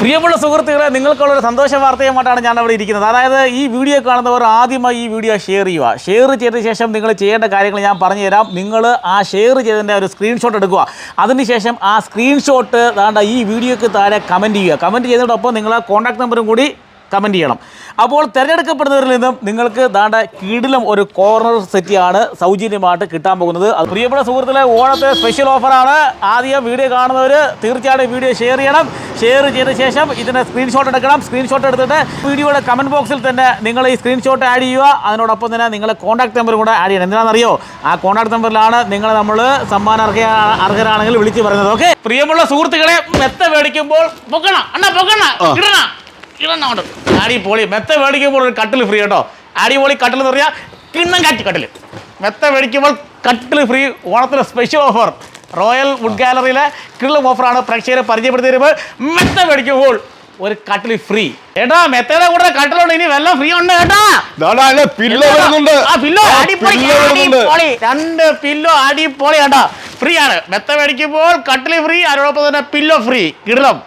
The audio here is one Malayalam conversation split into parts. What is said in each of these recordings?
പ്രിയമുള്ള സുഹൃത്തുക്കളെ നിങ്ങൾക്കുള്ളൊരു സന്തോഷ വാർത്തയുമായിട്ടാണ് ഞാൻ അവിടെ ഇരിക്കുന്നത്. അതായത് ഈ വീഡിയോ കാണുന്നവർ ആദ്യമായി ഈ വീഡിയോ ഷെയർ ചെയ്യുക. ഷെയർ ചെയ്തതിന് ശേഷം നിങ്ങൾ ചെയ്യേണ്ട കാര്യങ്ങൾ ഞാൻ പറഞ്ഞു തരാം നിങ്ങൾ ആ ഷെയർ ചെയ്തതിന്റെ ഒരു സ്ക്രീൻഷോട്ട് എടുക്കുക. അതിനുശേഷം ആ സ്ക്രീൻഷോട്ട് താണ്ട ഈ വീഡിയോക്ക് താഴെ കമന്റ് ചെയ്യുക. കമന്റ് ചെയ്തതോടൊപ്പം നിങ്ങൾ കോൺടാക്ട് നമ്പറും കൂടി കമന്റ് ചെയ്യണം. അപ്പോൾ തിരഞ്ഞെടുക്കപ്പെടുന്നവരിൽ നിന്നും നിങ്ങൾക്ക് ദാണ്ട കീടിലും ഒരു കോർണർ സെറ്റിയാണ് സൗജന്യമായിട്ട് കിട്ടാൻ പോകുന്നത്. അത് പ്രിയപ്പെട്ട സുഹൃത്തുക്കളെ ഓണത്തെ സ്പെഷ്യൽ ഓഫറാണ് ആദ്യം വീഡിയോ കാണുന്നവർ തീർച്ചയായിട്ടും വീഡിയോ ഷെയർ ചെയ്യണം. ഷെയർ ചെയ്ത ശേഷം ഇതിന്റെ സ്ക്രീൻഷോട്ട് എടുക്കണം. സ്ക്രീൻഷോട്ട് എടുത്തിട്ട് വീഡിയോയുടെ കമന്റ് ബോക്സിൽ തന്നെ നിങ്ങൾ ഈ സ്ക്രീൻഷോട്ട് ആഡ് ചെയ്യുക. അതിനോടൊപ്പം തന്നെ നിങ്ങൾ കോൺടാക്ട് നമ്പർ കൂടെ ആഡ് ചെയ്യണം. എന്തിനാണെന്നറിയോ ആ കോൺടാക്ട് നമ്പറിലാണ് നിങ്ങൾ നമ്മൾ സമ്മാന അർഹ അർഹരാണെങ്കിൽ വിളിച്ച് പറയുന്നത്. ഓക്കെ പ്രിയമുള്ള സുഹൃത്തുക്കളെ മെത്ത മേടിക്കുമ്പോൾ പൊക്കണം അണ്ണാ പൊക്കണം ഇടണ. ഇടണ അടി അടിപൊളി. മെത്ത മേടിക്കുമ്പോൾ ഒരു കട്ടിൽ ഫ്രീ കേട്ടോ. അടിപൊളി കട്ടിൽ എന്ന് പറഞ്ഞാൽ കിണ്ണം കാറ്റ് കട്ടിൽ മെത്ത മേടിക്കുമ്പോൾ കട്ടിൽ ഫ്രീ ഓണത്തിന് സ്പെഷ്യൽ ഓഫർ റോയൽ വുഡ് ഗാലറിയിലെ കിള്ളം ഓഫറാണ് പ്രേക്ഷകരെ പരിചയപ്പെടുത്തി തരുമ്പോൾ മെത്ത മേടിക്കുമ്പോൾ ഒരു കട്ടിൽ ഫ്രീ ഏട്ടാ മെത്തയുടെ കൂടെ കട്ടിലുണ്ട്. ഇനി വെള്ളം ഫ്രീ ഉണ്ട് കേട്ടാ. പില്ലോ അടിപൊളി രണ്ട് പില്ലോ അടിപൊളി കേട്ടോ. ഫ്രീ ആണ്. മെത്ത മേടിക്കുമ്പോൾ കട്ടിൽ ഫ്രീ അതിനോടൊപ്പം തന്നെ പില്ലോ ഫ്രീ കിടലം.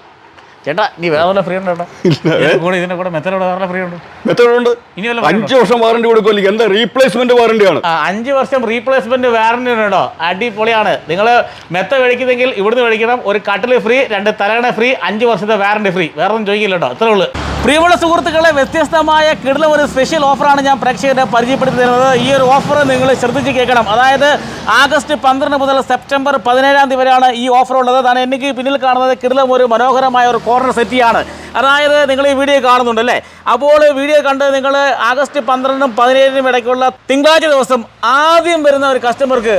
ചേട്ടാ നീ വേറെ വല്ല ഫ്രീ ഉണ്ടോ ഇതിന്റെ കൂടെ ഇതിന്റെ കൂടെ മെത്തയുടെ വേറെ ഫ്രീ ഉണ്ട്? മെത്തേഡുണ്ട് ഇനി വല്ല അഞ്ച് വർഷം വാറണ്ടി കൊടുക്കുമല്ലോ എന്താ റീപ്ലേസ്മെന്റ് വാറണ്ടി ആണ്. അഞ്ച് വർഷം റീപ്ലേസ്മെന്റ് വാറണ്ടി ഉണ്ടോ അടിപൊളിയാണ്. നിങ്ങൾ മെത്ത മേടിക്കുന്നെങ്കിൽ ഇവിടുന്ന് മേടിക്കണം. ഒരു കട്ടിൽ ഫ്രീ രണ്ട് തലകണ ഫ്രീ അഞ്ച് വർഷത്തെ വാറണ്ടി ഫ്രീ വേറെ ഒന്നും ചോദിക്കില്ലട്ടോ അത്രേ ഉള്ളൂ. പ്രിയമുള്ള സുഹൃത്തുക്കളെ വ്യത്യസ്തമായ കിടല ഒരു സ്പെഷ്യൽ ഓഫറാണ് ഞാൻ പ്രേക്ഷകരെ പരിചയപ്പെടുത്തി തരുന്നത് ഈ ഒരു ഓഫർ നിങ്ങൾ ശ്രദ്ധിച്ച് കേൾക്കണം. അതായത് ആഗസ്റ്റ് പന്ത്രണ്ട് മുതൽ സെപ്റ്റംബർ പതിനേഴാം തീയതി വരെയാണ് ഈ ഓഫർ ഉള്ളത്. അതാണ് എനിക്ക് പിന്നിൽ കാണുന്നത് കിടലം ഒരു മനോഹരമായ ഒരു കോർണർ സെറ്റിയാണ് അതായത് നിങ്ങൾ ഈ വീഡിയോ കാണുന്നുണ്ട് അല്ലേ? അപ്പോൾ വീഡിയോ കണ്ട് നിങ്ങൾ ആഗസ്റ്റ് പന്ത്രണ്ടിനും പതിനേഴിനും ഇടയ്ക്കുള്ള തിങ്കളാഴ്ച ദിവസം ആദ്യം വരുന്ന ഒരു കസ്റ്റമർക്ക്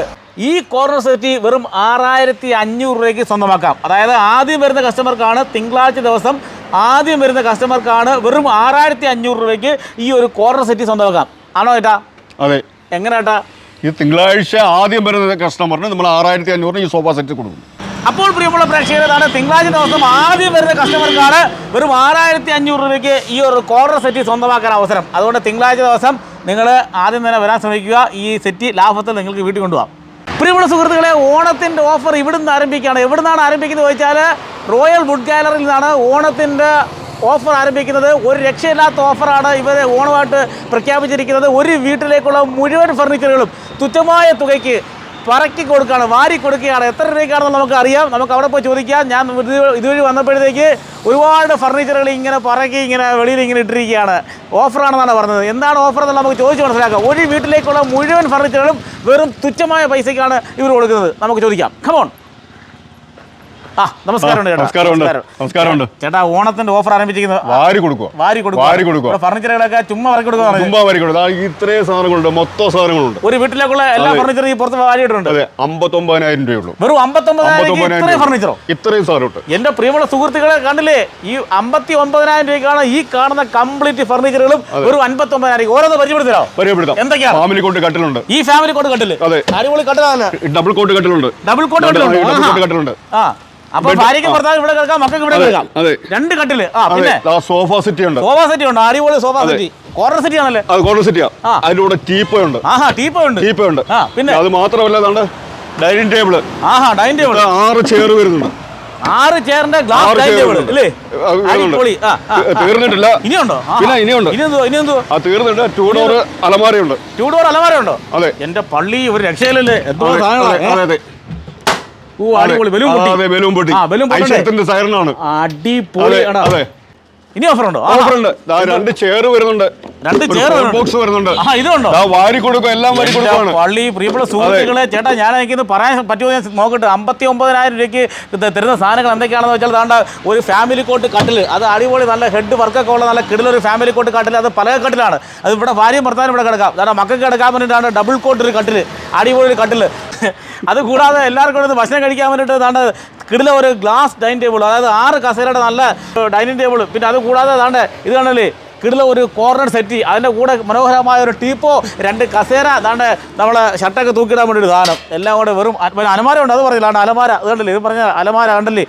ഈ കോർണർ സെറ്റി വെറും ആറായിരത്തി അഞ്ഞൂറ് രൂപയ്ക്ക് സ്വന്തമാക്കാം. അതായത് ആദ്യം വരുന്ന കസ്റ്റമർക്കാണ് തിങ്കളാഴ്ച ദിവസം ആദ്യം വരുന്ന കസ്റ്റമർക്കാണ് വെറും ആറായിരത്തി അഞ്ഞൂറ് രൂപയ്ക്ക് ഈ ഒരു കോർണർ സെറ്റ് സ്വന്തമാക്കാം. ആണോ ഏട്ടാ? അതെ. എങ്ങനെ ഏട്ടാ? ഈ തിങ്കളാഴ്ച ആദ്യം വരുന്ന കസ്റ്റമറിന് നമ്മൾ ആറായിരത്തി അഞ്ഞൂറിന് ഈ സോഫ സെറ്റ് കൊടുക്കും അപ്പോൾ പ്രിയമുള്ള പ്രേക്ഷകരാണ് തിങ്കളാഴ്ച ദിവസം ആദ്യം വരുന്ന കസ്റ്റമർക്കാണ് വെറും ആറായിരത്തി അഞ്ഞൂറ് രൂപയ്ക്ക് ഈ ഒരു കോർണർ സെറ്റ് സ്വന്തമാക്കാൻ അവസരം. അതുകൊണ്ട് തിങ്കളാഴ്ച ദിവസം നിങ്ങൾ ആദ്യം തന്നെ വരാൻ ശ്രമിക്കുക. ഈ സെറ്റ് ലാഭത്തിൽ നിങ്ങൾക്ക് വീട്ടിൽ കൊണ്ടുപോകാം. പ്രിയമുള്ള സുഹൃത്തുക്കളെ ഓണത്തിന്റെ ഓഫർ ഇവിടുന്ന് ആരംഭിക്കുകയാണ്. എവിടുന്നാണ് ആരംഭിക്കുന്നത് ചോദിച്ചാൽ റോയൽ വുഡ് ഗാലറിയിൽ നിന്നാണ് ഓണത്തിന്റെ ഓഫർ ആരംഭിക്കുന്നത്. ഒരു രക്ഷയില്ലാത്ത ഓഫറാണ് ഇവരെ ഓണമായിട്ട് പ്രഖ്യാപിച്ചിരിക്കുന്നത്. ഒരു വീട്ടിലേക്കുള്ള മുഴുവൻ ഫർണിച്ചറുകളും തുച്ഛമായ തുകയ്ക്ക് പറക്കി കൊടുക്കുകയാണ് വാരി കൊടുക്കുകയാണ്. എത്ര രൂപയ്ക്കാണെന്ന് നമുക്ക് അറിയാം. നമുക്ക് അവിടെ പോയി ചോദിക്കാം. ഞാൻ ഇത് ഇതുവഴി വന്നപ്പോഴത്തേക്ക് ഒരുപാട് ഫർണിച്ചറുകൾ ഇങ്ങനെ പറക്കി ഇങ്ങനെ വെളിയിൽ ഇങ്ങനെ ഇട്ടിരിക്കുകയാണ്. ഓഫറാണെന്നാണ് പറഞ്ഞത്. എന്താണ് ഓഫർ എന്ന് നമുക്ക് ചോദിച്ച് മനസ്സിലാക്കാം. ഒരു വീട്ടിലേക്കുള്ള മുഴുവൻ ഫർണിച്ചറുകളും വെറും തുച്ഛമായ പൈസയ്ക്കാണ് ഇവർ കൊടുക്കുന്നത്. നമുക്ക് ചോദിക്കാം. കമോൺ ആ നമസ്കാരമുണ്ട് ചേട്ടാ. ഓണത്തിന്റെ ഓഫർ ആരംഭിച്ചിരിക്കുന്നത് വാരി കൊടുക്കുക വാരി കൊടുക്കുക വാരി കൊടുക്കുക ഫർണിച്ചറുകളൊക്കെ ചുമ്മാ വാരി കൊടുക്കുക ചുമ്മാ വാരി കൊടുക്കുക ഇത്രയും സാധനങ്ങളുണ്ട്. മൊത്തം സാധനങ്ങളുണ്ട്. ഒരു വീട്ടിലേക്കുള്ള എല്ലാ ഫർണിച്ചറും ഈ പുറത്ത് വാരിയിട്ടുണ്ട് അതെ അമ്പത്തൊമ്പതിനായിരം രൂപയുള്ളൂ വെറും അമ്പത്തൊമ്പതിനായിരം ഫർണിച്ചറോ? ഇത്രയും സാധനമുണ്ട്. എന്റെ പ്രിയമുള്ള സുഹൃത്തുക്കളെ കണ്ടില്ലേ? ഈ അമ്പത്തി ഒമ്പതിനായിരം രൂപയ്ക്കാണ് ഈ കാണുന്ന കംപ്ലീറ്റ് ഫർണിച്ചറുകളും ഒരു അമ്പത്തൊമ്പതിനായിരം ഓരോന്ന് പരിചയപ്പെടുത്തലോ പരിചയപ്പെടുത്താം. എന്തൊക്കെയാണ്? ഫാമിലി കോട്ട് കട്ടിലുണ്ട്. ഈ ഫാമിലി കോട്ട് കട്ടിൽ. അതെ. അടിപൊളി കട്ടിലാണ്. ഡബിൾ കോട്ട് കട്ടിലുണ്ട്. ഡബിൾ കോട്ട് ഡബിൾ കോട്ട് കട്ടിലുണ്ട്. ആ. അപ്പൊ ഭാര്യയ്ക്ക് ഭർത്താവ് ഇവിടെ കിടക്കാം മക്കൾക്ക് ഇവിടെ കേൾക്കാം. കിടക്കാം. രണ്ട് കട്ടിൽ. ആ പിന്നെ സോഫാ സെറ്റ് ഉണ്ട്. സോഫ സെറ്റി ഉണ്ട് അടിപൊളി സോഫ സെറ്റി കോർണർ സെറ്റി ആണല്ലേ? അത് കോർണർ സെറ്റിയാ ആ. ടീപ്പോ കൂടെ ടീപ്പ ഉണ്ട് ആഹാ ടീപ്പോ ഉണ്ട് ടീപ്പോ ഉണ്ട് പിന്നെ അത് മാത്രമല്ല ഡൈനിങ് ടേബിൾ ആഹാ ഡൈനിങ് ടേബിൾ ആറ് ചെയർ വരുന്നുണ്ട്. ആറ് ചെയറിന്റെ ഗ്ലാസ് ഡൈനിങ് ടേബിൾ അല്ലേ. അടിപൊളി. തീർന്നിട്ടില്ല. ഇനിയുണ്ടോ? ഉണ്ടോ പിന്നെ ഇനിയുണ്ട്. ഇനി എന്തോ ഇനി എന്തോ ആ തീർന്നിട്ട് ടൂ ഡോർ അലമാരയുണ്ട്. ടൂ ഡോർ അലമാര ഉണ്ടോ അതെ. എന്റെ പള്ളി ഒരു രക്ഷയിലല്ലേ എന്തോ സാധനങ്ങളാണ് സാധനങ്ങളാ, അതെ, അതെ, അടിപൊളി. ബലൂൺ പൊട്ടി. ബലൂൺ പൊട്ടി? ഐശ്വര്യത്തിന്റെ സൈറനാണ് അടിപൊളി. ഇനി ഓഫർ ഉണ്ടോ? ഓഫർ ഉണ്ട്. രണ്ട് ചെയർ വരുന്നുണ്ട്. രണ്ട് ചെയർ ബോക്സ് വരുന്നുണ്ട്. ആ ഇതുണ്ടോ? വാരി കൊടുക്കും എല്ലാം വാരി കൊടുക്കുകയാണ് പള്ളി പ്രിയപ്പെട്ട സുഹൃത്തുക്കളെ ചേട്ടാ ഞാൻ എനിക്കിന്ന് പറയാൻ പറ്റുമോ ഞാൻ നോക്കട്ടെ. അമ്പത്തി ഒമ്പതിനായിരം രൂപയ്ക്ക് തരുന്ന സാധനങ്ങൾ എന്തൊക്കെയാണെന്ന് വെച്ചാൽ താണ്ട ഒരു ഫാമിലി കോട്ട് കട്ടിൽ അത് അടിപൊളി നല്ല ഹെഡ് വർക്കൊക്കെ ഉള്ള നല്ല കിടിലൊരു ഫാമിലി കോട്ട് കട്ടിൽ അത് പല കട്ടിലാണ്. അത് ഇവിടെ ഭാര്യയും ഭർത്താനും ഇവിടെ കിടക്കാം. കാരണം മക്കൾക്ക് കിടക്കാൻ വേണ്ടിയിട്ടാണ് ഡബിൾ കോട്ട് ഒരു കട്ടിൽ അടിപൊളി ഒരു കട്ടിൽ അത് കൂടാതെ എല്ലാവർക്കും ഭക്ഷണം കഴിക്കാൻ വേണ്ടിയിട്ട് താണ്ട് കിടില ഒരു ഗ്ലാസ് ഡൈനിങ് ടേബിൾ അതായത് ആറ് കസേരയുടെ നല്ല ഡൈനിങ് ടേബിൾ പിന്നെ അത് കൂടാതെ അതാണ്ട് ഇത് കാണല്ലേ കിടില ഒരു കോർണർ സെറ്റി അതിന്റെ കൂടെ മനോഹരമായ ഒരു ടീപ്പോ രണ്ട് കസേര അതാണ്ട് നമ്മളെ ഷർട്ടൊക്കെ തൂക്കിയിടാൻ വേണ്ടി ഒരു സാധനം. എല്ലാം കൂടെ വെറും അലമാര ഉണ്ട് അത് പറഞ്ഞില്ല അലമാര അത് കണ്ടല്ലേ? ഇത് പറഞ്ഞ അലമാര കണ്ടല്ലേ?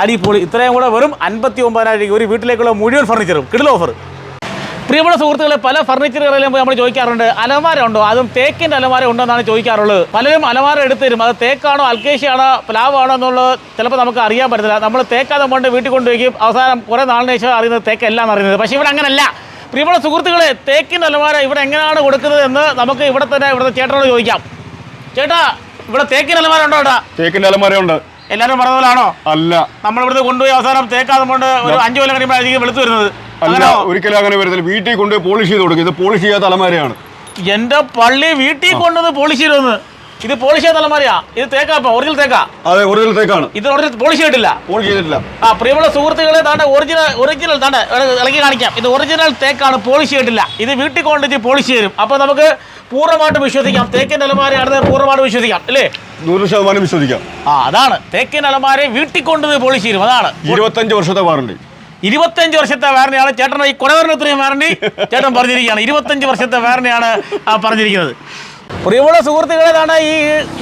അടിപൊളി. ഇത്രയും കൂടെ വെറും അൻപത്തി ഒമ്പതിനായിരം ഒരു വീട്ടിലേക്കുള്ള മുഴുവൻ ഫർണിച്ചറും കിടില ഓഫർ പ്രിയമുള്ള സുഹൃത്തുക്കളെ പല ഫർണിച്ചറുകളിലും നമ്മൾ ചോദിക്കാറുണ്ട് അലമാര ഉണ്ടോ? അതും തേക്കിന്റെ അലമാര ഉണ്ടോ എന്നാണ് ചോദിക്കാറുള്ളത്. പലരും അലമാര എടുത്തു തരും. അത് തേക്കാണോ അൽക്കേശിയാണോ ആണോ എന്നുള്ളത് ചിലപ്പോൾ നമുക്ക് അറിയാൻ പറ്റത്തില്ല. നമ്മൾ തേക്കാതെ കൊണ്ട് വീട്ടിൽ കൊണ്ടുപോയി അവസാനം കുറേ നാളിന് ശേഷം അറിയുന്നത് തേക്കല്ല അറിയുന്നത്. പക്ഷേ ഇവിടെ അങ്ങനല്ല. പ്രിയമുള്ള സുഹൃത്തുക്കളെ തേക്കിന്റെ അലമാര ഇവിടെ എങ്ങനെയാണ് കൊടുക്കുന്നത് എന്ന് നമുക്ക് ഇവിടെ തന്നെ ഇവിടുത്തെ ചേട്ടനോട് ചോദിക്കാം. ചേട്ടാ ഇവിടെ തേക്കിന്റെ അലമാര ഉണ്ടോ ചേട്ടാ തേക്കിന്റെ അലമാരയുണ്ട്. എല്ലാവരും പറഞ്ഞ പോലാണോ? അല്ല. നമ്മൾ ഇവിടുന്ന് കൊണ്ടുപോയി അവസാനം തേക്കാതെ കൊണ്ട് ഒരു അഞ്ചു കൊല്ലം കഴിയുമ്പോഴായിരിക്കും വെളുത്തു വരുന്നത്. അല്ല ഒരിക്കലും അങ്ങനെ വരുന്നില്ല വീട്ടിൽ കൊണ്ട് പോളിഷ് ചെയ്ത് കൊടുക്കും. ഇത് പോളിഷ് ചെയ്യാത്ത അലമാരയാണ് എന്റെ പള്ളി വീട്ടിൽ കൊണ്ടുവന്ന് പോളിഷ് ചെയ്തൊന്ന് ഇത് പോളിഷ് ചെയ്ത അലമാരയാ ഇത് തേക്കാ ഒറിജിനൽ തേക്കാ? അതെ ഒറിജിനൽ തേക്കാണ്. ഇത് ഒറിജിനൽ പോളിഷ് ചെയ്തിട്ടില്ല. പോളിഷ് ചെയ്തിട്ടില്ല. ആ പ്രിയമുള്ള സുഹൃത്തുക്കളെ താണ്ട ഒറിജിനൽ ഒറിജിനൽ താണ്ട ഇളക്കി കാണിക്കാം. ഇത് ഒറിജിനൽ തേക്കാണ് പോളിഷ് ചെയ്തിട്ടില്ല. ഇത് വീട്ടിൽ കൊണ്ടുവച്ച് പോളിഷ് ചെയ്യും. അപ്പൊ നമുക്ക് പൂർണമായിട്ട് വിശ്വസിക്കാം. തേക്കൻ അലമാരയാണെന്ന് പൂർണമായിട്ട് വിശ്വസിക്കാം അല്ലേ? നൂറ് ശതമാനം വിശ്വസിക്കാം. ആ അതാണ്. തേക്കൻ അലമാരെ വീട്ടിൽ കൊണ്ടുവന്ന് പോളിഷ് ചെയ്യും അതാണ്. ഇരുപത്തഞ്ച് വർഷത്തെ വാറണ്ടി ഇരുപത്തഞ്ച് വർഷത്തെ വാറണ്ടിയാണ് ചേട്ടൻ ഈ ഇത്രയും വാറണ്ടി ചേട്ടൻ പറഞ്ഞിരിക്കുകയാണ്. ഇരുപത്തഞ്ച് വർഷത്തെ വാറണ്ടിയാണ് പറഞ്ഞിരിക്കുന്നത്. പ്രിയമുള്ള സുഹൃത്തുക്കളെ ഈ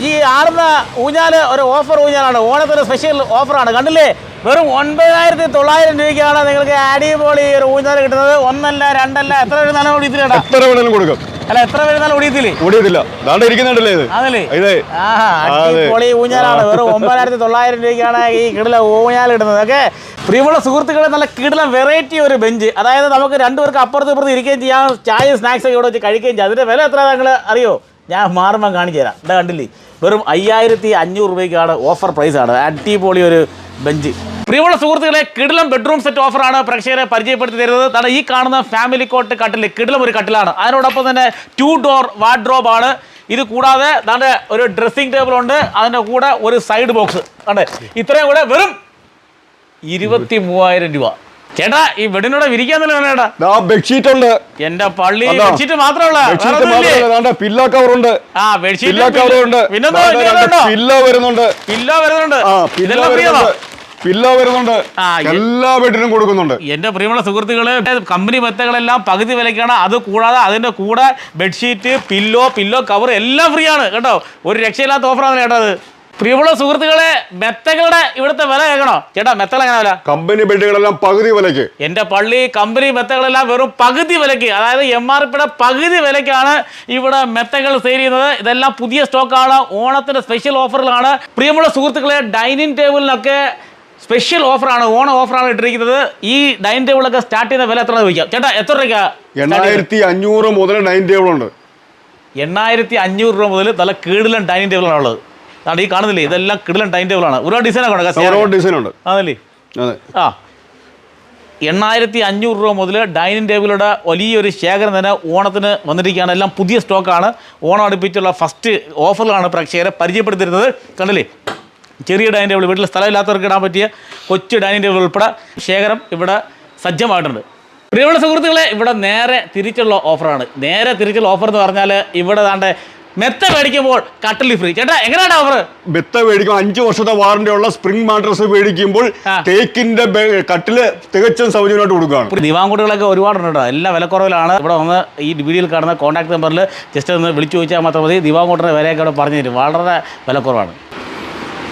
ഈ ആടുന്ന ഊഞ്ഞാൽ ഒരു ഓഫർ ഊഞ്ഞാലാണ്. ഓണത്തിന് സ്പെഷ്യൽ ഓഫറാണ് കണ്ടില്ലേ? വെറും ഒൻപതിനായിരത്തി തൊള്ളായിരം രൂപയ്ക്കാണ് നിങ്ങൾക്ക് അടിപൊളി ഒരു ഊഞ്ഞാൽ കിട്ടുന്നത്. ഒന്നല്ല രണ്ടല്ല എത്ര വരുന്നാലും ഒടിയത്തില്ലേടാ എത്ര വേണേലും കൊടുക്കും. അല്ല എത്ര വരുന്നാലും ഒടിയത്തില്ലേ ഒടിയത്തില്ല ദാണ്ട് ഇരിക്കുന്നുണ്ടല്ലേ ഇത്? അതല്ലേ ഇതേ. അടിപൊളി ഊഞ്ഞാലാണ്. വെറും ഒമ്പതിനായിരത്തി തൊള്ളായിരം രൂപയ്ക്കാണ് ഈ കിടല ഊഞ്ഞാൽ കിട്ടുന്നത്. ഓക്കെ? പ്രിയമുള്ള സുഹൃത്തുക്കളെ നല്ല കിടല വെറൈറ്റി ഒരു ബെഞ്ച് അതായത് നമുക്ക് രണ്ടുപേർക്ക് അപ്പുറത്ത് ഇപ്പുറത്ത് ഇരിക്കുകയും ചെയ്യാം. ചായ സ്നാക്സ് ഒക്കെ ഇവിടെ വെച്ച് കഴിക്കുകയും ചെയ്യാം. അതിന്റെ വില എത്ര നിങ്ങൾ അറിയോ? ഞാൻ മാറുമ്പം കാണിച്ചു തരാം. ഇവിടെ കണ്ടില്ലേ? വെറും അയ്യായിരത്തി അഞ്ഞൂറ് രൂപയ്ക്കാണ് ഓഫർ പ്രൈസാണ് അടിപൊളി ഒരു ബെഞ്ച് പ്രിയമുള്ള സുഹൃത്തുക്കളെ കിടിലം ബെഡ്റൂം സെറ്റ് ഓഫറാണ് പ്രേക്ഷകരെ പരിചയപ്പെടുത്തി തരുന്നത്. കാരണം ഈ കാണുന്ന ഫാമിലി കോട്ട് കട്ടിൽ കിടിലം ഒരു കട്ടിലാണ് അതിനോടൊപ്പം തന്നെ ടു ഡോർ വാർഡ്രോബ് ആണ്. ഇത് കൂടാതെ തന്റെ ഒരു ഡ്രസ്സിംഗ് ടേബിൾ ഉണ്ട്. അതിന്റെ കൂടെ ഒരു സൈഡ് ബോക്സ് ഉണ്ട് ഇത്രയും കൂടെ വെറും ഇരുപത്തി മൂവായിരം രൂപ. ചേട്ടാ ഈ ബെഡിനോടെ വിരിക്കാന്നല്ലോ ചേട്ടാ ബെഡ്ഷീറ്റ് ഉണ്ട്. എന്റെ പള്ളി ബെഡ്ഷീറ്റ് മാത്രമല്ല ദാണ്ട കവർ ഉണ്ട്. ആ ബെഡ്ഷീറ്റ് കവർ ഉണ്ട്. പിന്നെന്തോ വരുന്നുണ്ട്. പില്ലോ പില്ല ഇതെല്ലാം വരുന്നുണ്ട്. പില്ല വരുന്നുണ്ട്. എല്ലാ വീട്ടിലും കൊടുക്കുന്നുണ്ട്. എന്റെ പ്രിയമുള്ള സുഹൃത്തുക്കൾ കമ്പനി മെത്തകളെല്ലാം പകുതി വിലക്കാണ് അത് കൂടാതെ അതിന്റെ കൂടെ ബെഡ്ഷീറ്റ് പില്ലോ പില്ലോ കവർ എല്ലാം ഫ്രീ ആണ് കേട്ടോ? ഒരു രക്ഷയില്ലാത്ത ഓഫറാണ് കേട്ടോ അത്. പ്രിയമുള്ള സുഹൃത്തുക്കളെ മെത്തകളുടെ ഇവിടുത്തെ വില കേൾക്കണോ? ചേട്ടാ മെത്തകൾ എങ്ങനെ വില? കമ്പനി ബെഡുകളെല്ലാം പകുതി വിലക്ക് എന്റെ പള്ളി കമ്പനി മെത്തകളെല്ലാം വെറും പകുതി വിലക്ക് അതായത് എം ആർ പിയുടെ പകുതി വിലക്കാണ് ഇവിടെ മെത്തകൾ സെയിൽ ചെയ്യുന്നത്. ഇതെല്ലാം പുതിയ സ്റ്റോക്കാണ്. ഓണത്തിന്റെ സ്പെഷ്യൽ ഓഫറിലാണ്. പ്രിയമുള്ള സുഹൃത്തുക്കളെ ഡൈനിങ് ടേബിളിനൊക്കെ സ്പെഷ്യൽ ഓഫറാണ് ഓണം ഓഫറാണ് ഇട്ടിരിക്കുന്നത്. ഈ ഡൈനിങ് ടേബിളൊക്കെ സ്റ്റാർട്ട് ചെയ്യുന്ന വില എത്ര ചോദിക്കാം. ചേട്ടാ എത്ര രൂപയ്ക്കാ എണ്ണായിരത്തി അഞ്ഞൂറ് മുതൽ ഡൈനിങ് ടേബിൾ ഉണ്ട് എണ്ണായിരത്തി അഞ്ഞൂറ് രൂപ മുതൽ നല്ല കീടിലൻ ഡൈനിങ് ആണ് ഉള്ളത്. അതാണ് ഈ കാണുന്നില്ലേ? ഇതെല്ലാം കിടിലൻ ഡൈനിങ് ആണ് ഒരുപാട് ഡിസൈനൊക്കെ ഉണ്ട്? ഡിസൈൻ ഉണ്ട്. അതല്ലേ അതെ. ആ. എണ്ണായിരത്തി അഞ്ഞൂറ് രൂപ മുതൽ ഡൈനിങ് ടേബിളുടെ വലിയൊരു ശേഖരം തന്നെ ഓണത്തിന് വന്നിരിക്കുകയാണ്. എല്ലാം പുതിയ സ്റ്റോക്കാണ് ഓണം അടുപ്പിച്ചുള്ള ഫസ്റ്റ് ഓഫറിലാണ് പ്രേക്ഷകരെ പരിചയപ്പെടുത്തിരുന്നത് കണ്ടില്ലേ? ചെറിയ ഡൈനിങ് ടേബിൾ വീട്ടിൽ സ്ഥലമില്ലാത്തവർക്ക് ഇടാൻ പറ്റിയ കൊച്ചു ഡൈനിങ് ടേബിൾ ഉൾപ്പെടെ ശേഖരം ഇവിടെ സജ്ജമായിട്ടുണ്ട്. പ്രിയമുള്ള സുഹൃത്തുക്കളെ ഇവിടെ നേരെ തിരിച്ചുള്ള ഓഫറാണ്. നേരെ തിരിച്ചുള്ള ഓഫർ എന്ന് പറഞ്ഞാൽ ഇവിടെ താണ്ടെ മെത്ത മേടിക്കുമ്പോൾ കട്ടിൽ ഫ്രീ. ചേട്ടാ എങ്ങനെയാണ് ഓഫർ മെത്ത മേടിക്കുമ്പോൾ അഞ്ച് വർഷത്തെ വാറന്റി ഉള്ള സ്പ്രിംഗ് മാട്രസ് മേടിക്കുമ്പോൾ. തേക്കിന്റെ കട്ടിൽ തികച്ചും സൗജന്യമായിട്ട് കൊടുക്കുകയാണ്. ദിവാങ്കുട്ടികളൊക്കെ ഒരുപാടുണ്ട് എല്ലാ വിലക്കുറവിലാണ്. ഇവിടെ വന്ന് ഈ വീഡിയോയിൽ കാണുന്ന കോൺടാക്ട് നമ്പറിൽ ജസ്റ്റ് ഒന്ന് വിളിച്ചു ചോദിച്ചാൽ മാത്രം മതി. ദിവാങ്കുട്ടിന്റെ വിലയൊക്കെ ഇവിടെ പറഞ്ഞു തരും. വളരെ വിലക്കുറവാണ്.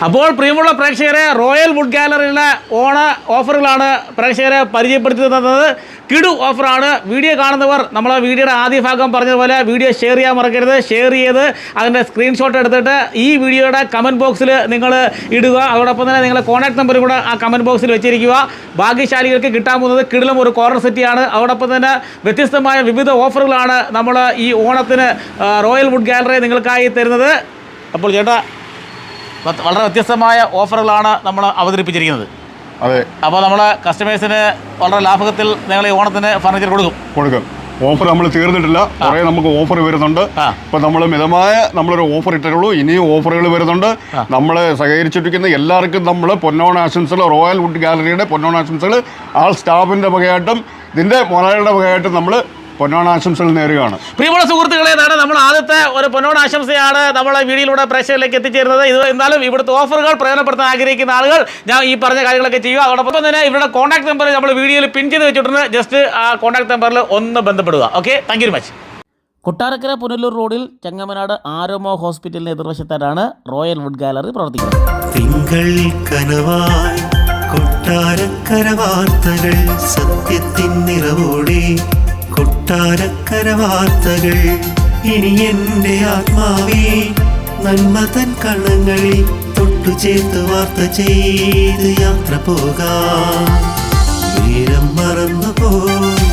അപ്പോൾ പ്രിയമുള്ള പ്രേക്ഷകരെ റോയൽ വുഡ് ഗാലറിയിലെ ഓണ ഓഫറുകളാണ് പ്രേക്ഷകരെ പരിചയപ്പെടുത്തി തന്നത് കിടു ഓഫറാണ്. വീഡിയോ കാണുന്നവർ നമ്മൾ വീഡിയോയുടെ ആദ്യ ഭാഗം പറഞ്ഞതുപോലെ വീഡിയോ ഷെയർ ചെയ്യാൻ മറക്കരുത്. ഷെയർ ചെയ്ത് അതിന്റെ സ്ക്രീൻഷോട്ട് എടുത്തിട്ട് ഈ വീഡിയോയുടെ കമന്റ് ബോക്സിൽ നിങ്ങൾ ഇടുക. അതോടൊപ്പം തന്നെ നിങ്ങളുടെ കോൺടാക്ട് നമ്പർ കൂടെ ആ കമന്റ് ബോക്സിൽ വെച്ചിരിക്കുക. ഭാഗ്യശാലികൾക്ക് കിട്ടാൻ പോകുന്നത് കിടിലം ഒരു കോർണർ സെറ്റിയാണ് അതോടൊപ്പം തന്നെ വ്യത്യസ്തമായ വിവിധ ഓഫറുകളാണ് നമ്മൾ ഈ ഓണത്തിന് റോയൽ വുഡ് ഗാലറി നിങ്ങൾക്കായി തരുന്നത്. അപ്പോൾ ചേട്ടാ വളരെ വ്യത്യസ്തമായ ഓഫറുകളാണ് നമ്മൾ അവതരിപ്പിച്ചിരിക്കുന്നത്. അതെ. അപ്പോൾ നമ്മൾ കസ്റ്റമേഴ്സിന് വളരെ ലാഭകത്തിൽ നിങ്ങൾ ഈ ഓണത്തിന് ഫർണിച്ചർ കൊടുക്കും. കൊടുക്കും. ഓഫർ നമ്മൾ തീർന്നിട്ടില്ല. കുറേ നമുക്ക് ഓഫർ വരുന്നുണ്ട്. ഇപ്പം നമ്മൾ മിതമായ നമ്മളൊരു ഓഫർ ഇട്ടിട്ടുള്ളൂ. ഇനിയും ഓഫറുകൾ വരുന്നുണ്ട്. നമ്മൾ സഹകരിച്ചിരിക്കുന്ന എല്ലാവർക്കും നമ്മൾ പൊന്നോണ ആശംസകൾ റോയൽ വുഡ് ഗാലറിയുടെ പൊന്നോണ ആശംസകൾ ആൾ സ്റ്റാഫിന്റെ വകയായിട്ടും ഇതിന്റെ മൊറാളുടെ വകയായിട്ടും നമ്മൾ പൊന്നോണ ആശംസകൾ നേരുകയാണ്. പ്രിയമുള്ള സുഹൃത്തുക്കളെ ഇതാണ് നമ്മൾ ആദ്യത്തെ ഒരു പൊന്നോണാശംസയാണ് ആശംസയാണ് നമ്മൾ വീഡിയോയിലൂടെ പ്രേക്ഷകരിലേക്ക് എത്തിച്ചേരുന്നത്. ഇത് എന്നാലും ഇവിടുത്തെ ഓഫറുകൾ പ്രയോജനപ്പെടുത്താൻ ആഗ്രഹിക്കുന്ന ആളുകൾ ഞാൻ ഈ പറഞ്ഞ കാര്യങ്ങളൊക്കെ ചെയ്യുക. അതോടൊപ്പം തന്നെ ഇവരുടെ കോൺടാക്ട് നമ്പർ നമ്മൾ വീഡിയോയിൽ പിൻ ചെയ്ത് വെച്ചിട്ടുണ്ട്. ജസ്റ്റ് ആ കോൺടാക്ട് നമ്പറിൽ ഒന്ന് ബന്ധപ്പെടുക. Okay thank you much Kottarakkara Punalur റോഡിൽ ചെങ്ങമനാട് ആരോമോ ഹോസ്പിറ്റലിന് എതിർവശത്തായിട്ടാണ് റോയൽ വുഡ് ഗാലറി പ്രവർത്തിക്കുന്നത്. തിങ്കൾ കനവായി കൊട്ടാരക്കര വാർത്തകൾ സത്യത്തിൻ നിറവോടെ കൊട്ടാരക്കര വാർത്തകൾ. ഇനി എന്റെ ആത്മാവേ നന്മ തൻ കണ്ണങ്ങളിൽ തൊട്ടു ചേർത്ത് വാർത്ത ചെയ്ത് യാത്ര പോകാം. മറന്നു പോയി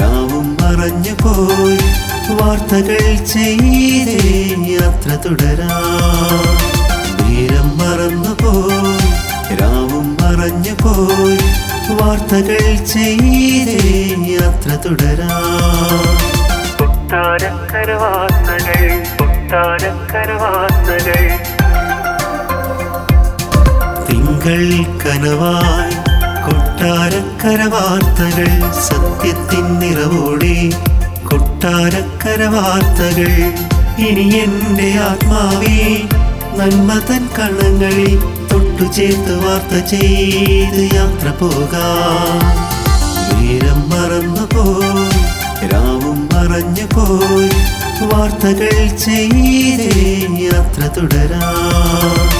രാവും മറഞ്ഞു പോയി വാർത്തകൾ ചെയ്തേ യാത്ര തുടരാം. നേരം മറന്നു പോയി രാവും മറഞ്ഞു പോയി വാർത്തകൾ ചെയ്തേ യാത്ര തുടരാ. വാർത്തകൾ വാർത്തകൾ. തിങ്കൾ കനവായി കൊട്ടാരക്കര വാർത്തകൾ സത്യത്തിൻ നിറവോടെ കൊട്ടാരക്കര വാർത്തകൾ. ഇനി എന്റെ ആത്മാവേ നന്മ തൻ കണങ്ങളിൽ തൊട്ടു ചേർത്ത് വാർത്ത ചെയ്ത് യാത്ര പോകാം. മറന്നു പോയി രാവും മറഞ്ഞു പോയി വാർത്തകൾ ചെയ്തേ യാത്ര തുടരാം.